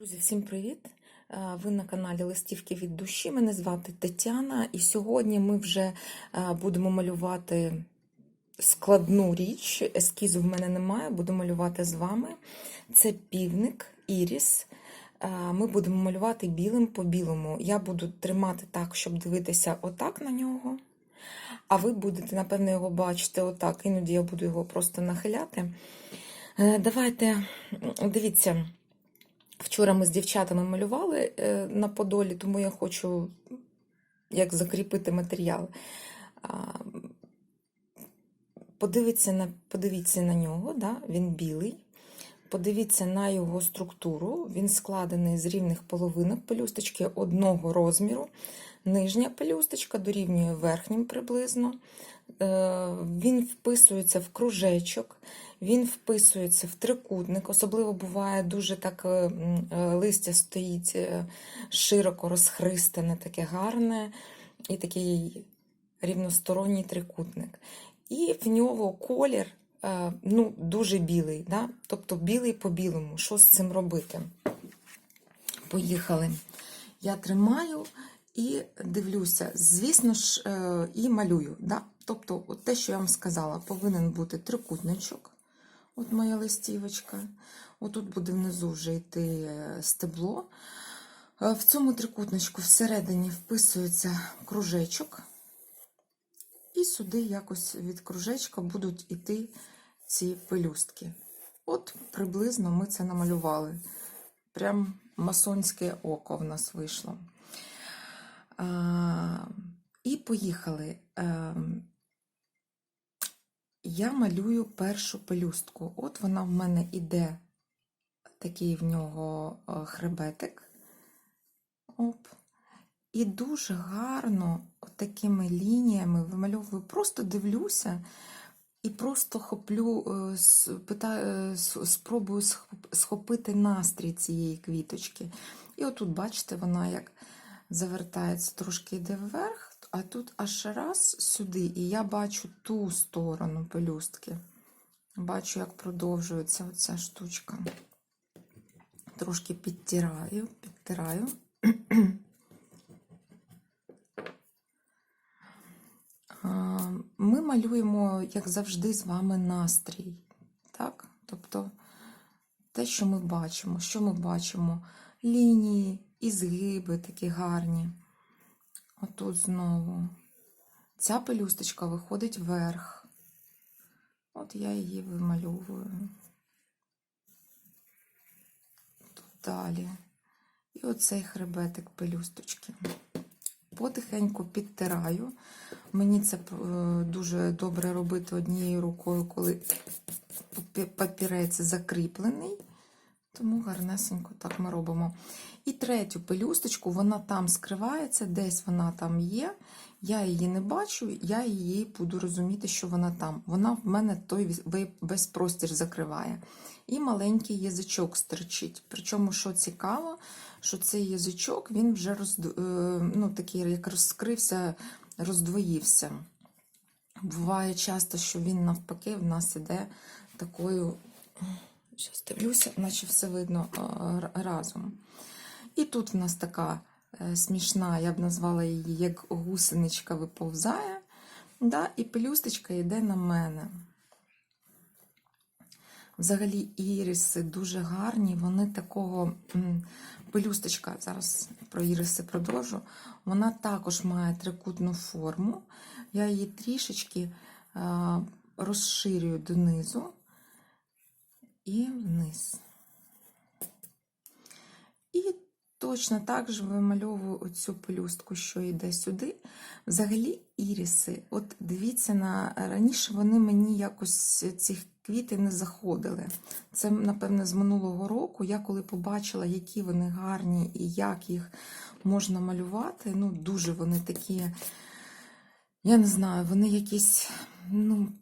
Друзі, всім привіт! Е, Ви на каналі Листівки від душі. Мене звати Тетяна, і сьогодні ми вже е, будемо малювати складну річ. Ескізу в мене немає, буду малювати з вами. Це півник Іріс. Е, Ми будемо малювати білим по білому. Я буду тримати так, щоб дивитися отак на нього. А ви будете, напевно, його бачити отак. Іноді я буду його просто нахиляти. Давайте, дивіться. Вчора ми з дівчатами малювали е, на Подолі, тому я хочу як закріпити матеріал. Подивіться на, подивіться на нього, да? він білий. Подивіться на його структуру. Він складений з рівних половинок пелюсточки одного розміру. Нижня пелюсточка дорівнює верхнім приблизно. Е, Він вписується в кружечок, він вписується в трикутник. Особливо буває дуже так е, е, листя стоїть широко розхристане, таке гарне і такий рівносторонній трикутник. І в нього колір ну, дуже білий, да? тобто білий по білому. Що з цим робити? Поїхали. Я тримаю і дивлюся, звісно ж, е, і малюю. Да? Тобто, от те, що я вам сказала, повинен бути трикутничок. От моя листівочка. Отут буде внизу вже йти е, стебло. Е, В цьому трикутничку всередині вписується кружечок. І сюди якось від кружечка будуть іти ці пелюстки. От приблизно ми це намалювали. Прям масонське око в нас вийшло. І поїхали. Я малюю першу пелюстку. От вона в мене іде, такий в нього е, хребетик. Оп. І дуже гарно такими лініями вимальовую. Просто дивлюся і просто хоплю, е, е, спробую схопити настрій цієї квіточки. І отут, бачите, вона як завертається, трошки йде вверх, а тут аж раз сюди, і я бачу ту сторону пелюстки. Бачу, як продовжується оця штучка. Трошки підтираю, підтираю. Ми малюємо, як завжди, з вами настрій. Так? Тобто те, що ми бачимо, що ми бачимо? Лінії і згиби такі гарні. Отут знову. Ця пелюсточка виходить вверх. От я її вимальовую. Тут далі. І оцей хребетик пелюсточки. Потихеньку підтираю. Мені це е, дуже добре робити однією рукою, коли папірець закріплений. Тому гарнесенько так ми робимо. І третю пелюсточку, вона там скривається, десь вона там є. Я її не бачу, я її буду розуміти, що вона там. Вона в мене той весь- простір закриває. І маленький язичок стерчить. Причому, що цікаво, що цей язичок він вже роз, ну, такий, як розкрився, роздвоївся. Буває часто, що він навпаки в нас іде такою. Зараз дивлюся, наче все видно разом. І тут в нас така е, смішна, я б назвала її як гусеничка виповзає, да, і пелюсточка йде на мене. Взагалі іріси дуже гарні, вони такого пелюсточка, зараз про іриси продовжу, вона також має трикутну форму. Я її трішечки розширюю донизу і вниз. І точно так же вимальовую оцю пелюстку, що йде сюди. Взагалі, іріси, от дивіться на раніше вони мені якось ці квіти не заходили. Це, напевне, з минулого року. Я коли побачила, які вони гарні і як їх можна малювати. Ну, дуже вони такі, я не знаю, вони якісь, ну.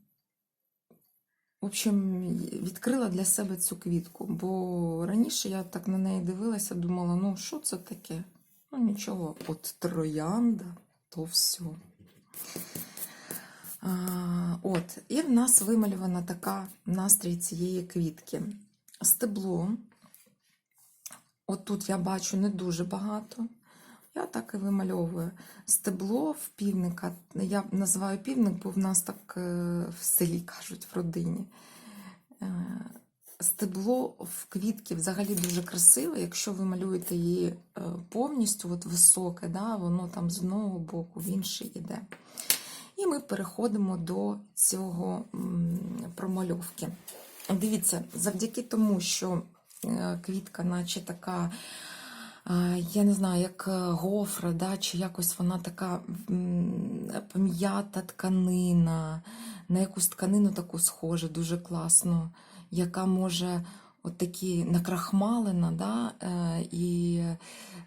В общем, відкрила для себе цю квітку, бо раніше я так на неї дивилася, думала, ну що це таке? Ну нічого, от троянда, то все. А, от, і в нас вималювана така настрій цієї квітки. Стебло Отут я бачу не дуже багато. Я так і вимальовую. Стебло в півника. Я називаю півник, бо в нас так е, в селі кажуть в родині. Е, Стебло в квітки взагалі дуже красиве. Якщо ви малюєте її е, повністю, от високе, да, воно там з одного боку в інший іде. І ми переходимо до цього промальовки. Дивіться, завдяки тому, що квітка, наче така, я не знаю, як е, гофра, да, чи якось вона така пом'ята тканина, на якусь тканину таку схожа, дуже класно, яка може от такі накрахмалена, да, е, і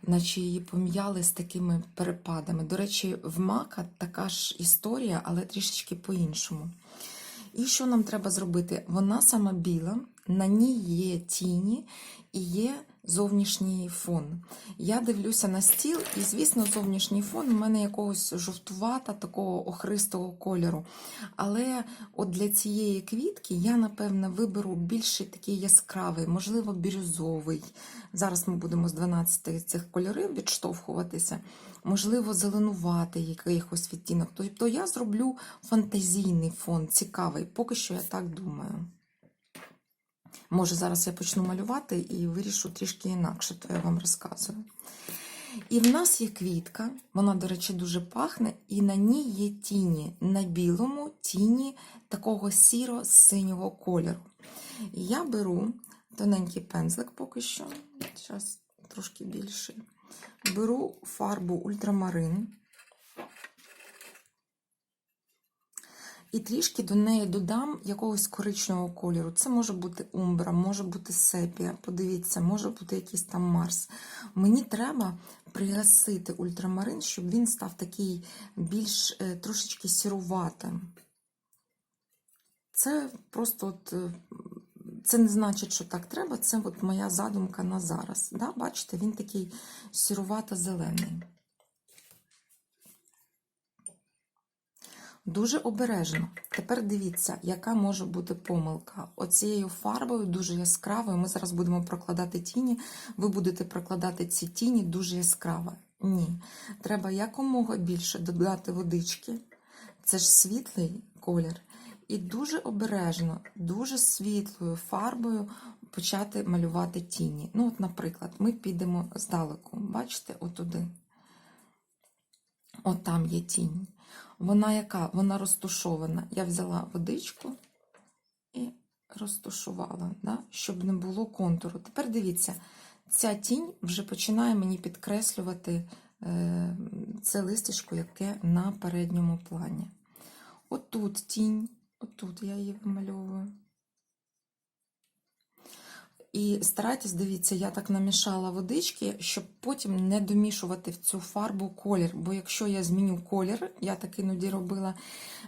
наче її пом'яли з такими перепадами. До речі, в мака така ж історія, але трішечки по-іншому. І що нам треба зробити? Вона сама біла, на ній є тіні і є зовнішній фон. Я дивлюся на стіл, і, звісно, зовнішній фон у мене якогось жовтувата, такого охристого кольору. Але от для цієї квітки я, напевне, виберу більший такий яскравий, можливо, бірюзовий. Зараз ми будемо з 12 цих кольорів відштовхуватися. Можливо, зеленувати якихось відтінок. Тобто я зроблю фантазійний фон, цікавий, поки що я так думаю. Може, зараз я почну малювати і вирішу трішки інакше, то я вам розказую. І в нас є квітка, вона, до речі, дуже пахне, і на ній є тіні. На білому тіні такого сіро-синього кольору. Я беру тоненький пензлик поки що, зараз трошки більший. Беру фарбу ультрамарин. І трішки до неї додам якогось коричневого кольору. Це може бути умбра, може бути сепія. Подивіться, може бути якийсь там Марс. Мені треба пригасити ультрамарин, щоб він став такий більш е, трошечки сіруватим. Це просто от, е, це не значить, що так треба. Це от моя задумка на зараз. Да? Бачите, він такий сірувато-зелений. Дуже обережно. Тепер дивіться, яка може бути помилка. Оцією фарбою дуже яскравою. Ми зараз будемо прокладати тіні. Ви будете прокладати ці тіні дуже яскраво. Ні. Треба якомога більше додати водички. Це ж світлий колір. І дуже обережно, дуже світлою фарбою почати малювати тіні. Ну, от, наприклад, ми підемо здалеку. Бачите, отуди. От там є тінь. Вона яка? Вона розтушована. Я взяла водичку і розтушувала, да? щоб не було контуру. Тепер дивіться, ця тінь вже починає мені підкреслювати е, це листячко, яке на передньому плані. Отут тінь, отут я її вимальовую. І старайтесь, дивіться, я так намішала водички, щоб потім не домішувати в цю фарбу колір. Бо якщо я зміню колір, я так іноді робила,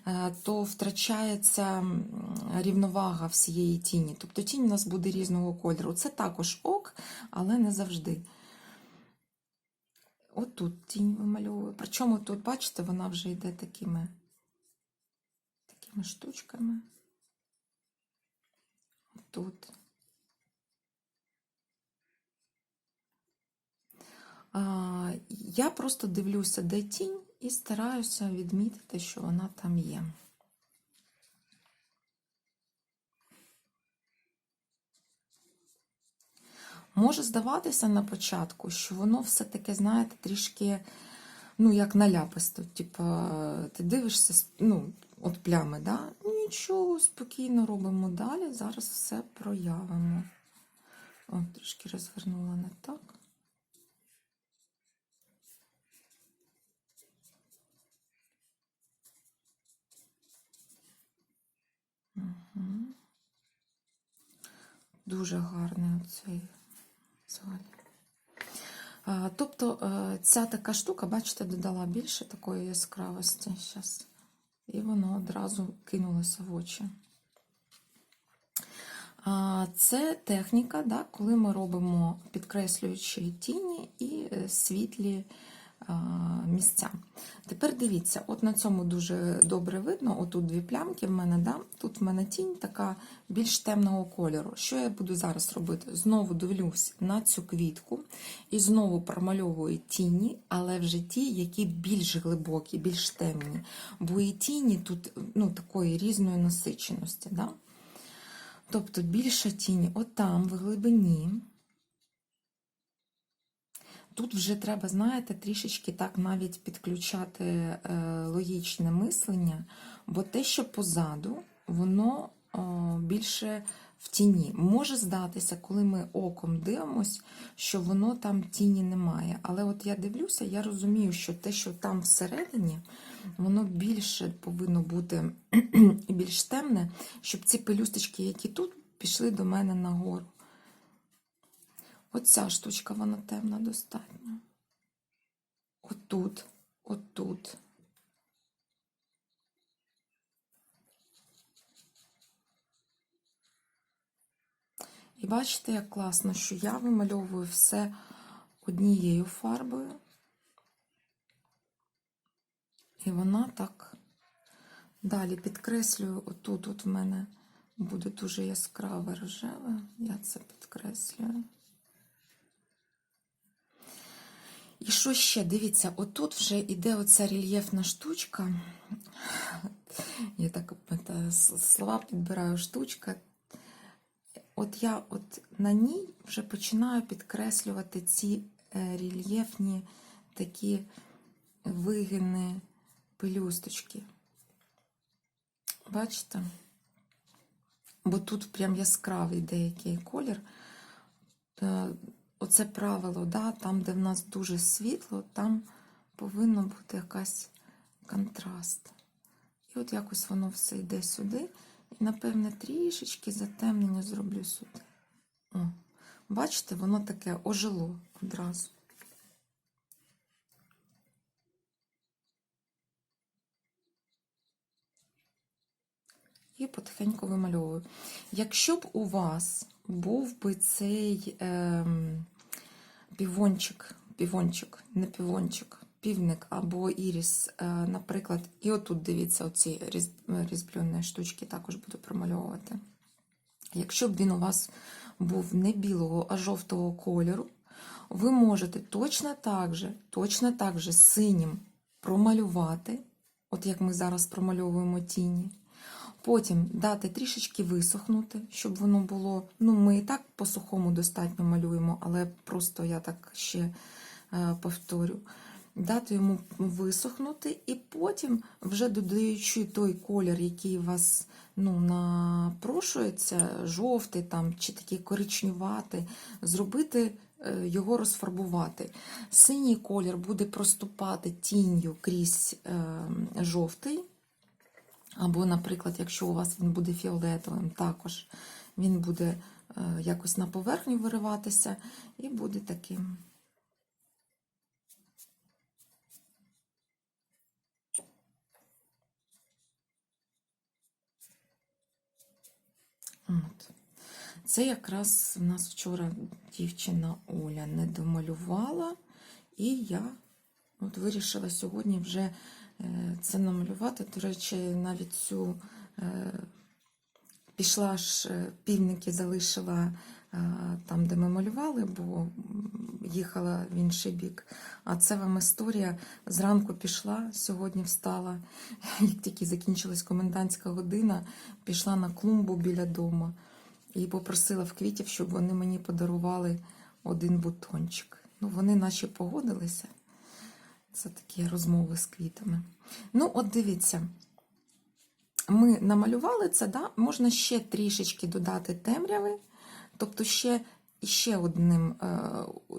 е, то втрачається рівновага всієї тіні. Тобто тінь у нас буде різного кольору. Це також ок, але не завжди. Отут тінь вимальовую. Причому тут, бачите, вона вже йде такими, такими штучками. Тут. Я просто дивлюся, де тінь, і стараюся відмітити, що вона там є. Може здаватися на початку, що воно все таке, знаєте, трішки, ну, як наляписто. Типу, ти дивишся, ну, от плями, да? Нічого, спокійно робимо далі. Зараз все проявимо. О, трішки розвернула не так. Угу. Дуже гарний оцей залі. Тобто е, ця така штука, бачите, додала більше такої яскравості зараз. І воно одразу кинулося в очі. Це техніка, да, коли ми робимо підкреслюючі тіні і е, світлі місця. Тепер дивіться, от на цьому дуже добре видно, отут дві плямки в мене, да? тут в мене тінь така більш темного кольору. Що я буду зараз робити? Знову дивлюсь на цю квітку і знову промальовую тіні, але вже ті, які більш глибокі, більш темні. Бо і тіні тут ну, такої різної насиченості. Да? Тобто більша тінь отам, в глибині. Тут вже треба, знаєте, трішечки так навіть підключати е, логічне мислення, бо те, що позаду, воно о, більше в тіні. Може здатися, коли ми оком дивимось, що воно там тіні немає. Але от я дивлюся, я розумію, що те, що там всередині, воно більше повинно бути і більш темне, щоб ці пелюсточки, які тут, пішли до мене нагору. Оця штучка, вона темна достатньо. Отут, отут. І бачите, як класно, що я вимальовую все однією фарбою. І вона так далі підкреслюю, отут от в мене буде дуже яскраве рожеве, я це підкреслюю. І що ще? Дивіться, отут вже йде оця рельєфна штучка. Я так это, слова підбираю штучка. От я от на ній вже починаю підкреслювати ці е, рельєфні такі вигини пелюсточки. Бачите? Бо тут прям яскравий деякий колір. Оце правило, да, там, де в нас дуже світло, там повинно бути якась контраст. І от якось воно все йде сюди. І, напевне, трішечки затемнення зроблю сюди. О, бачите, воно таке ожило одразу. І потихеньку вимальовую. Якщо б у вас був би цей ем, півончик, півончик, не півончик, півник або іріс, е, наприклад, і отут дивіться, оці різ, різбльоні штучки також буду промальовувати. Якщо б він у вас був не білого, а жовтого кольору, ви можете точно так же, точно так же синім промалювати, от як ми зараз промальовуємо тіні. Потім дати трішечки висохнути, щоб воно було. Ну, ми і так по сухому достатньо малюємо, але просто я так ще е, повторю. Дати йому висохнути, і потім, вже додаючи той колір, який у вас ну, напрошується, жовтий там, чи такий коричневатий, зробити е, його розфарбувати. Синій колір буде проступати тінню крізь е, жовтий. Або, наприклад, якщо у вас він буде фіолетовим, також він буде е, якось на поверхню вириватися і буде таким. От. Це якраз у нас вчора дівчина Оля не домалювала, і я от вирішила сьогодні вже це намалювати. До речі, навіть цю е, пішла ж е, півники, залишила там, де ми малювали, бо їхала в інший бік. А це вам історія. Зранку пішла, сьогодні встала. Як тільки закінчилась комендантська година, пішла на клумбу біля дому і попросила в квітів, щоб вони мені подарували один бутончик. Ну, вони наче погодилися. Це такі розмови з квітами. Ну, от дивіться, ми намалювали це, да? можна ще трішечки додати темряви, тобто ще ще одним,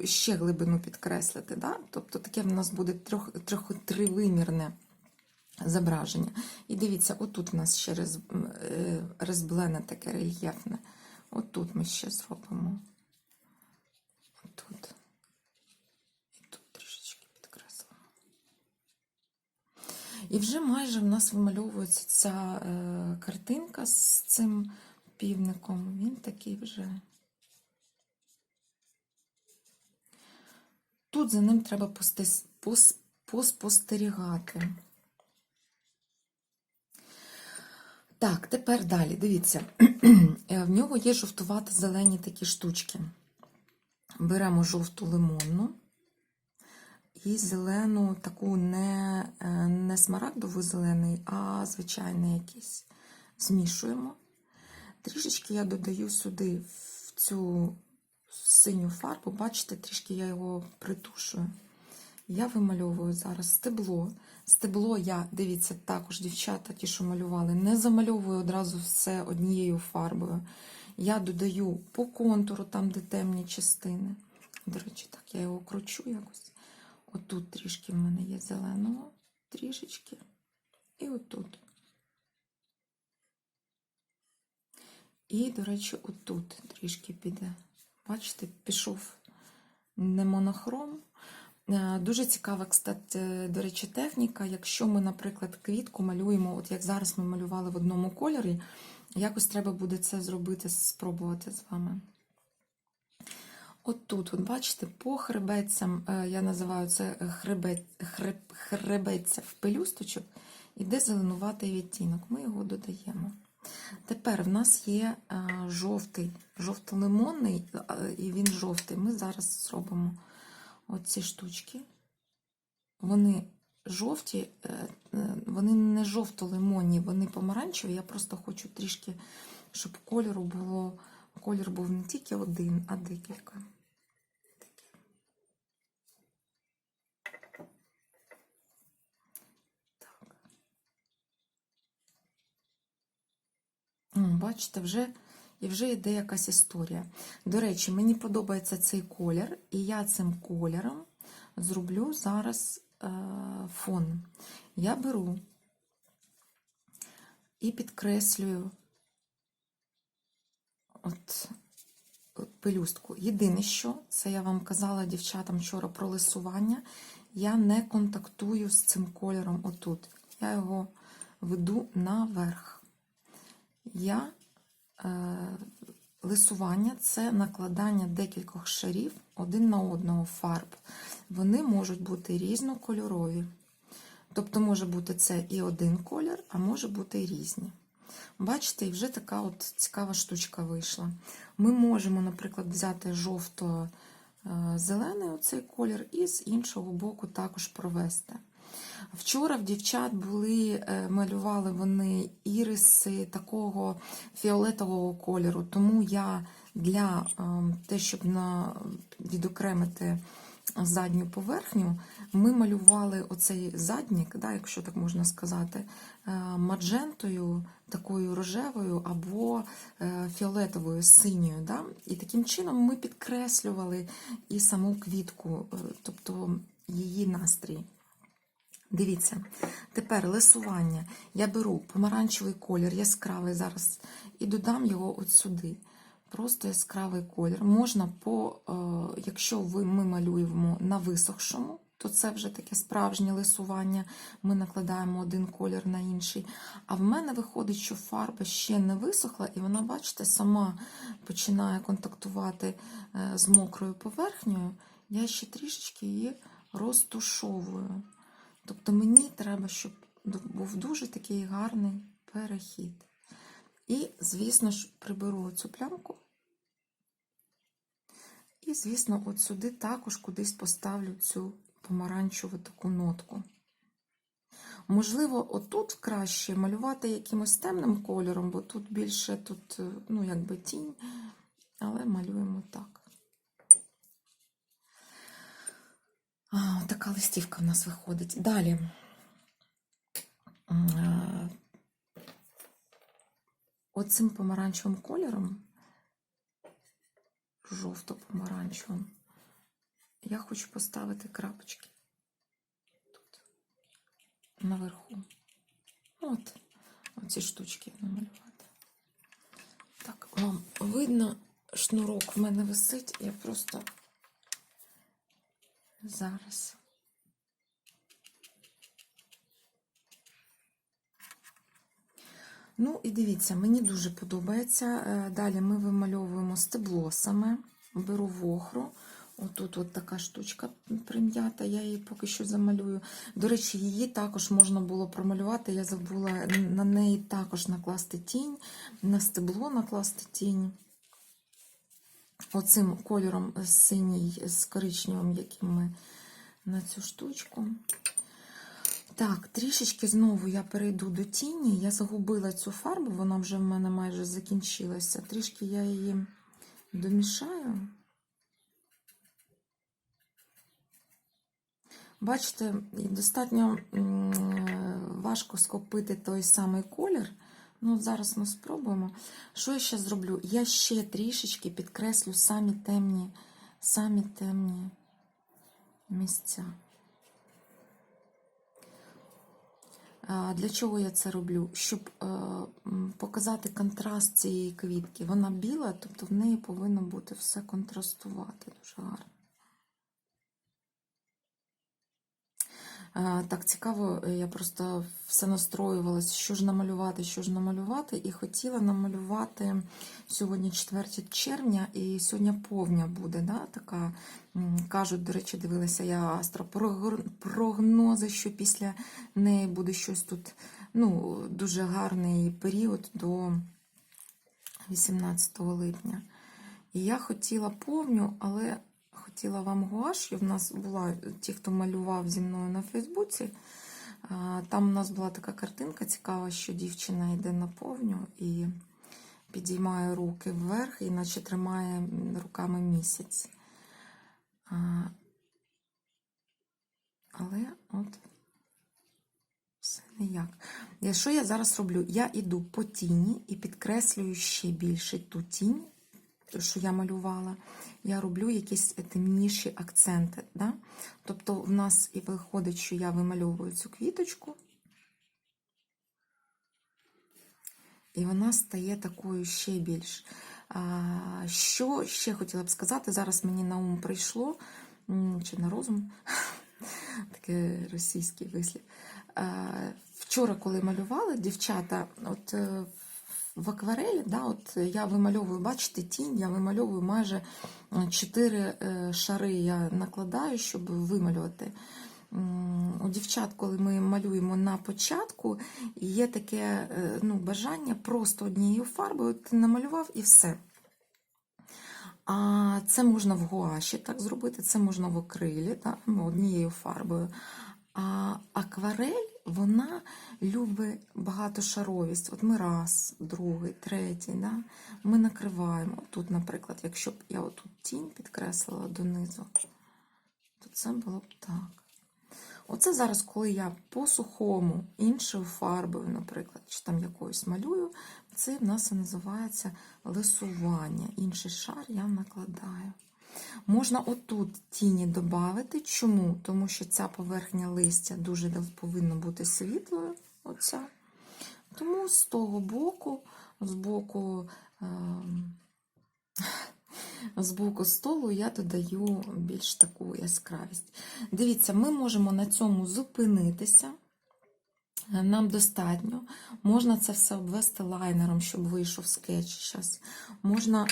ще глибину підкреслити. Да? Тобто таке в нас буде трохи, трохи тривимірне зображення. І дивіться, отут у нас ще розблене таке рельєфне. Отут ми ще зробимо. Отут. І тут трішечки підкреслимо. І вже майже в нас вимальовується ця е, картинка з цим півником. Він такий вже. Тут за ним треба поспостерігати. Так, тепер далі. Дивіться, Е, в нього є жовтувато-зелені такі штучки. Беремо жовту лимонну і зелену, таку не, е, не смарагдовий зелений, а звичайний якийсь. Змішуємо. Трішечки я додаю сюди в цю синю фарбу, бачите, трішки я його притушую. Я вимальовую зараз стебло. Стебло я, дивіться, також дівчата, ті, що малювали, не замальовую одразу все однією фарбою. Я додаю по контуру, там, де темні частини. До речі, так, я його кручу якось. Отут трішки в мене є зеленого, трішечки. І отут. І, до речі, отут трішки піде. Бачите, пішов не монохром. Е, Дуже цікава, кстати, до речі, техніка. Якщо ми, наприклад, квітку малюємо, от як зараз ми малювали в одному кольорі, якось треба буде це зробити, спробувати з вами. От тут, от бачите, по хребетцям, е, я називаю це хребет, хреб, хребетця в пелюсточок, іде зеленуватий відтінок. Ми його додаємо. Тепер в нас є е, жовтий, жовто-лимонний, е, і він жовтий. Ми зараз зробимо оці штучки. Вони жовті, вони не жовто-лимонні, вони помаранчеві. Я просто хочу трішки, щоб кольору було, колір був не тільки один, а декілька. Так. Бачите, вже і вже йде якась історія. До речі, мені подобається цей колір, і я цим кольором зроблю зараз е, фон. Я беру і підкреслюю от, от пелюстку. Єдине, що це я вам казала дівчатам вчора про лисування. Я не контактую з цим кольором отут. Я його веду наверх. Я е, лисування це накладання декількох шарів один на одного фарб. Вони можуть бути різнокольорові. Тобто, може бути це і один колір, а може бути і різні. Бачите, і вже така от цікава штучка вийшла. Ми можемо, наприклад, взяти жовто-зелений оцей колір і з іншого боку також провести. Вчора в дівчат були, е, малювали вони іриси такого фіолетового кольору, тому я для ем, те, щоб на, відокремити задню поверхню, ми малювали оцей заднік, да, якщо так можна сказати, е, маджентою, такою рожевою або е, фіолетовою синьою. Да? І таким чином ми підкреслювали і саму квітку, тобто її настрій. Дивіться, тепер лисування. Я беру помаранчевий колір, яскравий зараз, і додам його от сюди. Просто яскравий колір. Можна, по, е, якщо ми малюємо на висохшому, то це вже таке справжнє лисування. Ми накладаємо один колір на інший. А в мене виходить, що фарба ще не висохла, і вона, бачите, сама починає контактувати е, з мокрою поверхнею. Я ще трішечки її розтушовую. Тобто мені треба, щоб був дуже такий гарний перехід. І, звісно ж, приберу цю плямку. І, звісно, от сюди також кудись поставлю цю помаранчеву таку нотку. Можливо, отут краще малювати якимось темним кольором, бо тут більше тут, ну, якби тінь, але малюємо так. А, така листівка в нас виходить. Далі. Оцим помаранчевим кольором, жовто-помаранчевим, я хочу поставити крапочки тут, наверху. От, оці штучки намалювати. Так, вам видно, шнурок в мене висить, я просто зараз. Ну, і дивіться, мені дуже подобається. Далі ми вимальовуємо стебло саме, беру вохру, Отут от така штучка прим'ята, я її поки що замалюю. До речі, її також можна було промалювати. Я забула на неї також накласти тінь, на стебло накласти тінь. Оцим кольором синій з коричневим, яким ми на цю штучку. Так, трішечки знову я перейду до тіні. Я загубила цю фарбу, вона вже в мене майже закінчилася. Трішки я її домішаю. Бачите, достатньо важко схопити той самий колір. Ну, зараз ми спробуємо. Що я ще зроблю? Я ще трішечки підкреслю самі темні, самі темні місця. Для чого я це роблю? Щоб показати контраст цієї квітки. Вона біла, тобто в неї повинно бути все контрастувати дуже гарно. Так цікаво, я просто все настроювалася, що ж намалювати, що ж намалювати, і хотіла намалювати сьогодні 4 червня, і сьогодні повня буде. да, така, Кажуть, до речі, дивилася я астропрогнози, що після неї буде щось тут ну, дуже гарний період до 18 липня. І я хотіла повню, але хотіла вам гуаш, і в нас була ті, хто малював зі мною на Фейсбуці. Там у нас була така картинка цікава, що дівчина йде на повню і підіймає руки вверх, і наче тримає руками місяць. Але от все ніяк. Що я зараз роблю? Я йду по тіні і підкреслюю ще більше ту тінь, що я малювала, я роблю якісь темніші акценти. Да? Тобто, в нас і виходить, що я вимальовую цю квіточку, і вона стає такою ще більш. Що ще хотіла б сказати? Зараз мені на ум прийшло, чи на розум, такий російський вислів. Вчора, коли малювали, дівчата, от е, в акварелі, да, от я вимальовую, бачите, тінь, я вимальовую майже 4 е, шари я накладаю, щоб вималювати. У дівчат, коли ми малюємо на початку, є таке ну, бажання просто однією фарбою ти намалював і все. А це можна в гуаші так зробити, це можна в акрилі, так, однією фарбою. А акварель вона любить багатошаровість. От ми раз, другий, третій. Да? Ми накриваємо. Тут, наприклад, якщо б я отут тінь підкреслила донизу, то це було б так. Оце зараз, коли я по сухому, іншою фарбою, наприклад, чи там якоюсь малюю, це в нас і називається лисування. Інший шар я накладаю. Можна отут тіні додати. Чому? Тому що ця поверхня листя дуже повинна бути світлою. Оця. Тому з того боку, з боку, е з боку столу я додаю більш таку яскравість. Дивіться, ми можемо на цьому зупинитися. Нам достатньо. Можна це все обвести лайнером, щоб вийшов скетч. Зараз. Можна.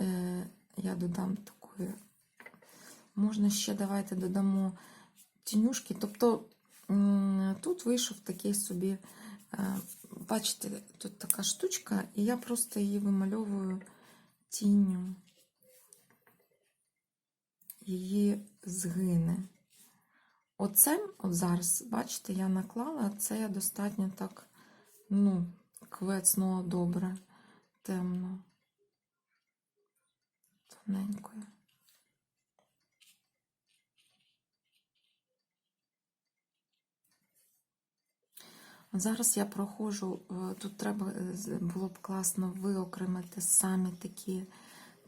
Е я додам такої. Можна ще, давайте додамо тінюшки. Тобто тут вийшов такий собі, е, бачите, тут така штучка, і я просто її вимальовую тінню. Її згине. Оце, от зараз, бачите, я наклала, це я достатньо так, ну, квецнула добре, темно тоненькою. Зараз я проходжу, е, тут треба е, було б класно виокремити самі такі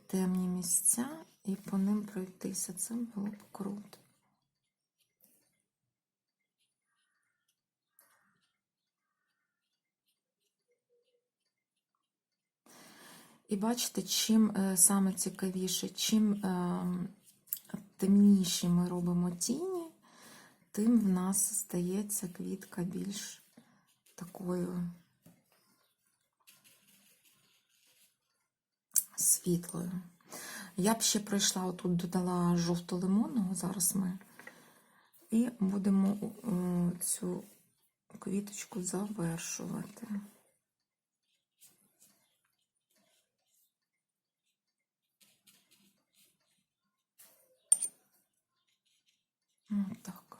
темні місця і по ним пройтися. Це було б круто. І бачите, чим е, саме цікавіше, чим е, темніші ми робимо тіні, тим в нас стається квітка більш такою світлою. Я б ще пройшла отут, додала жовто-лимонного, зараз ми. І будемо е, цю квіточку завершувати. Так.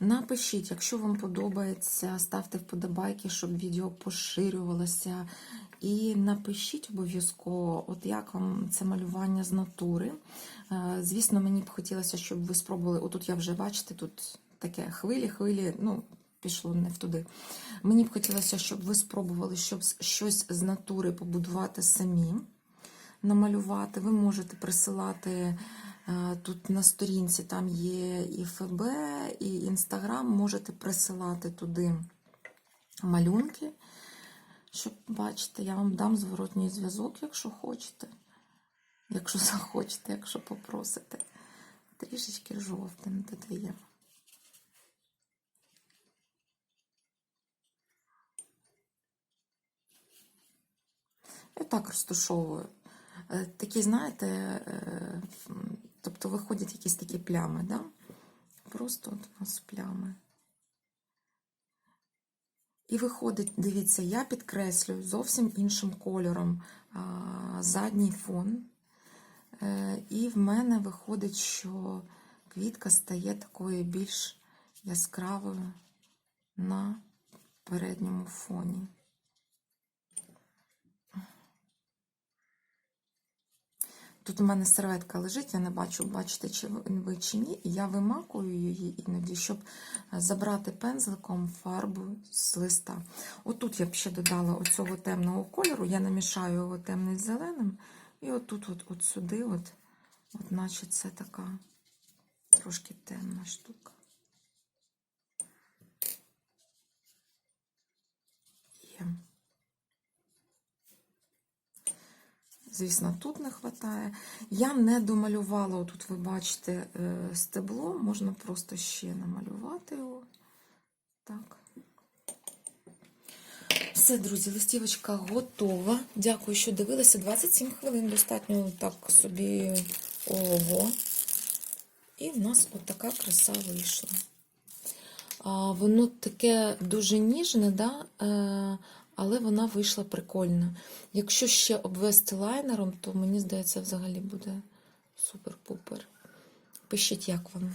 Напишіть, якщо вам подобається, ставте вподобайки, щоб відео поширювалося. І напишіть обов'язково, от як вам це малювання з натури. Е, Звісно, мені б хотілося, щоб ви спробували. Отут я вже бачите, тут таке хвилі, хвилі, ну, пішло не в туди. Мені б хотілося, щоб ви спробували щоб щось з натури побудувати самі, намалювати. Ви можете присилати. Е, Тут на сторінці там є і ФБ, і Інстаграм. Можете присилати туди малюнки, щоб бачите, я вам дам зворотній зв'язок, якщо хочете. Якщо захочете, якщо попросите. Трішечки жовтим додаємо. І так розташовую. Е, Такі, знаєте, е, тобто виходять якісь такі плями, да? Просто от у нас плями. І виходить, дивіться, я підкреслюю зовсім іншим кольором а, задній фон. Е, І в мене виходить, що квітка стає такою більш яскравою на передньому фоні. Тут у мене серветка лежить, я не бачу, бачите, чи ви чи ні. І я вимакую її іноді, щоб забрати пензликом фарбу з листа. Отут я б ще додала оцього темного кольору, я намішаю його темний з зеленим. І отут, от, от сюди, от, от наче це така трошки темна штука. Є. Звісно, тут не вистачає. Я не домалювала, тут ви бачите е, стебло, можна просто ще намалювати його. Так. Все, друзі, листівочка готова. Дякую, що дивилися. 27 хвилин достатньо так собі ого. І в нас отака краса вийшла. Воно таке дуже ніжне, да? Але вона вийшла прикольно. Якщо ще обвести лайнером, то мені здається, взагалі буде супер-пупер. Пишіть, як вам.